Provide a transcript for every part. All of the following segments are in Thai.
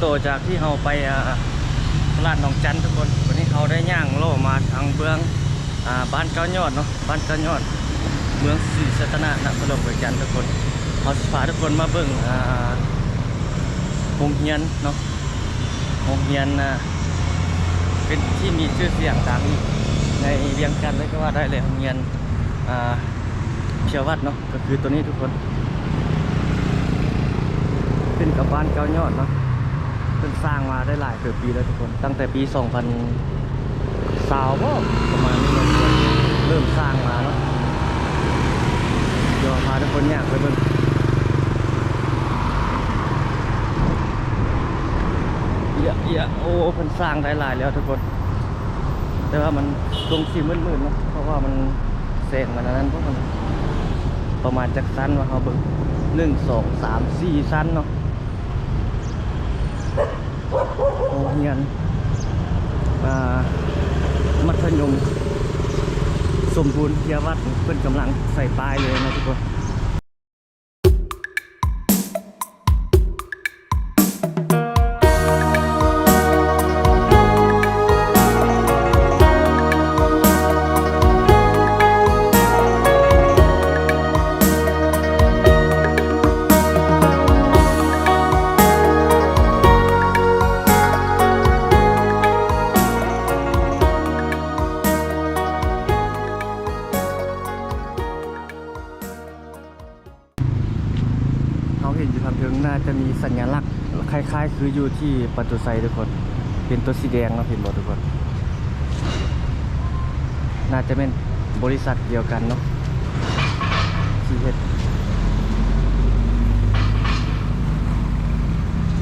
โตจากที่เราไปตลาดหนองจันทุกคนวันนี้เขาได้ย่างโลมาทางเบื้องอบ้านเก้ายอดเนาะบ้านเก้ายอด เมืองศรีสัตนะนครหลวงประจันทุกคนเขาสิพาทุกคนมาเบิ่งอ่าโรงเรียนเนาะโรงเรียนเป็นที่มีชื่อเสียงดังในเวียงจันทร์เลยก็ว่าได้เลยโรงเรียนเพียววัดเนาะก็คือตัวนี้ทุกคนขึ้นกับบ้านเก้ายอดเนาะ เพิ่นสร้างมาได้หลายเกือบปีแล้วทุกคน ตั้งแต่ปี 2000สาวบ่ประมาณนี้เนาะเริ่มสร้างมาเนาะเดี๋ยวพาทุกคนเนี่ยไปเบิ่งเยอะเยอะโอ้เพิ่นสร้างได้หลายแล้วทุกคน แต่ว่ามันตรงสีมืดๆเนาะเพราะว่ามันแสงมันอันนั้นเพราะมันประมาณจักสั้นว่าเขาเบิ่งหนึ่งสองสามสี่สั้นเนาะโรงเรี ยนอ่ามัธยมสมบูรณ์เทียวัดเพิ่นกำลังใส่ปลายเลยนะทุกคน เขาเห็นอยู่ทางน่าจะมีสัญลักษณ์คล้าย ๆ คืออยู่ที่ประตูไซทุกคน เป็นตัวสีแดงเนาะเห็นบ่ทุกคน น่าจะเป็นบริษัทเดียวกันเนาะที่เฮด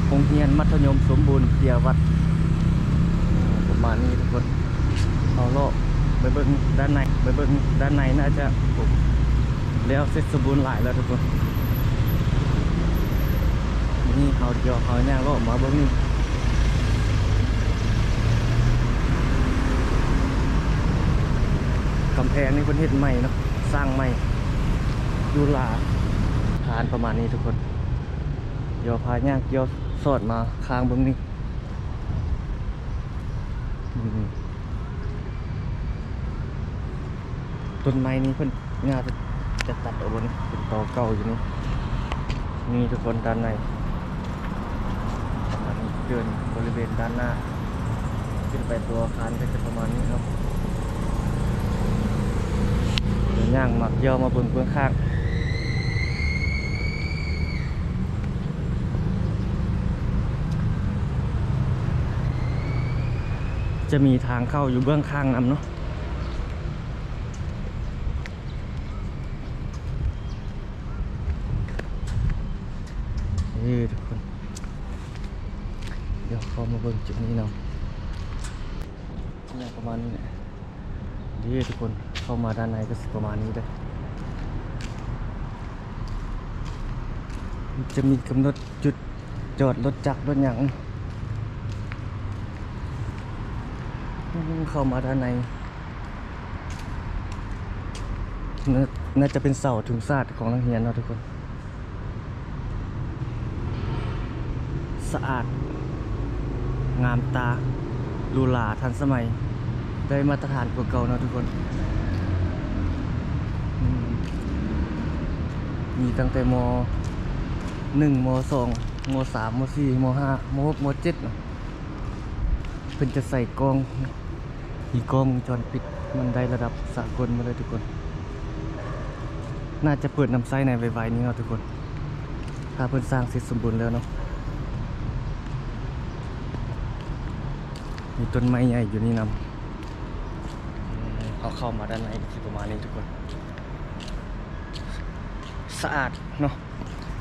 โรงเรียนมัธยมสมบูรณ์เพียวัดประมาณนี้ทุกคนเอาโลกไปเบิ่งด้านในไปเบิ่งด้านในน่าจะแล้วเสร็จสมบูรณ์หลายแล้วทุกคน นี่เขาเดียวเขาเนี่ยก็ออกมาเบิ้งนี่กำแพงนี่คนเฮ็ดใหม่เนาะสร้างใหม่ดูลาฐานประมาณนี้ทุกคนเดี๋ยวพาย่างเกี่ยวสอดมาค้างเบิ้งนี่ต้นไม้นี้เพิ่นงาจะจะตัดออกบนเป็นตอเก่าอยู่นี่นี่ทุกคนด้านใน เดินบริเวณด้านหน้า ขึ้นไปตัวอาคารก็จะประมาณนี้ครับเดินย่างมาเยี่ยวมาบนเบื้องข้างจะมีทางเข้าอยู่เบื้องข้างนำเนาะ นี่ทุกคน เดี๋ยวเข้ามาเบิ่งจุดนี้เนาะเนี่ยประมาณนี้แหละดีทุกคนเข้ามาด้านในก็สิประมาณนี้เลยจะมีกำหนดจุดจอดรถจักรรถหยังเข้ามาด้านใน น่าน่าจะเป็นเสาถุงศาสตร์ของนักเรียนเนาะทุกคน สะอาด งามตาหรูหราทันสมัย ได้มาตรฐานกว่าเก่าเนาะทุกคนมีตั้งแต่มหนึ่งมสองมสามมสี่มห้ามหกมเจ็ดเนาะเพิ่นจะใส่กล้องมีกล้องวงจรปิดมันได้ระดับสากลมาเลยทุกคน น่าจะเปิดนำไส้ในไวๆนี้เนาะทุกคน ถ้าเพิ่นสร้างเสร็จสมบูรณ์แล้วเนาะ มีต้นไม้ใหญ่อยู่นี่นำเอาเข้ามาด้านในสิประมาณนี้ทุกคน สะอาดเนาะ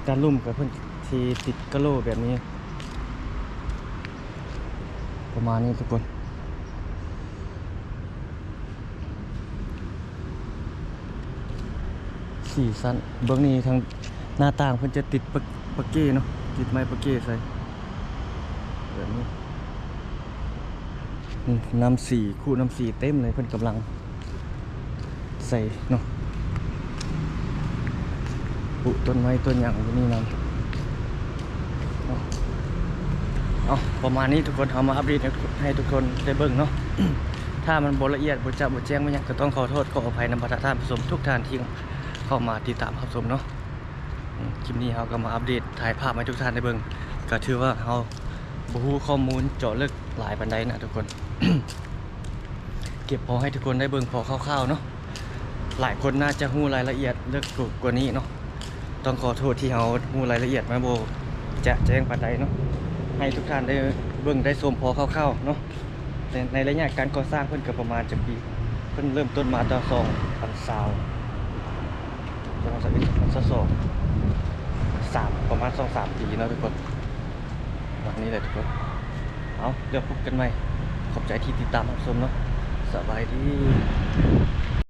ด้านลุ่มกับเพื่อนที่ติดกระโหลกแบบนี้ ประมาณนี้ทุกคนสี่สั้นเบื้องนี้ทางหน้าต่างเพื่อนจะติดปะปะเก้เนาะติดไม้ปะเก้ใส่แบบนี้อืม น้ำสีคู่น้ำสีเต็มเลยเพิ่อนกำลัง ใส่เนาะปลูกต้นไม้ต้นหยังอยู่นี่นเนาะเอาประมาณนี้ทุกคนเอามาอัปเดตให้ทุกคนได้เบิ่งเนาะถ้ามันบละเอียดบจะบบแจ้งไม่ยังก็ต้องขอโทษขออภัยนำประท่านผู้ชมทุกท่านที่เข้ามาติดตามรับชมเนาะคลิปนี้เราก็มาอัปเดตถ่ายภาพให้ทุกท่านได้เบิ่งก็ถือว่าเราบูฮูข้อมูลเจาะลึกหลายปันไดนะทุกคน เก็บพอให้ทุกคนได้เบิ่งพอคร่าวๆเนาะหลายคนน่าจะฮู้รายละเอียดเลึกกว่านี้เนาะต้องขอโทษที่เราฮู้รายละเอียดมาโบจะแจ้งปันไดเนาะให้ทุกท่านได้เบิ่งได้ชมพอคร่าวๆเนาะในในระยะการก่อสร้างเพิ่นก็ประมาณจะปีเพิ่นเริ่มต้นมาตอนสองพันสาวจนมาสักพันสองสามประมาณสองสามปีเนาะทุกคนวันนี้เลยทุกคนเอาเดี๋ยวพบกันใหม่ ขอบใจที่ติดตามรับชมเนาะสบายดี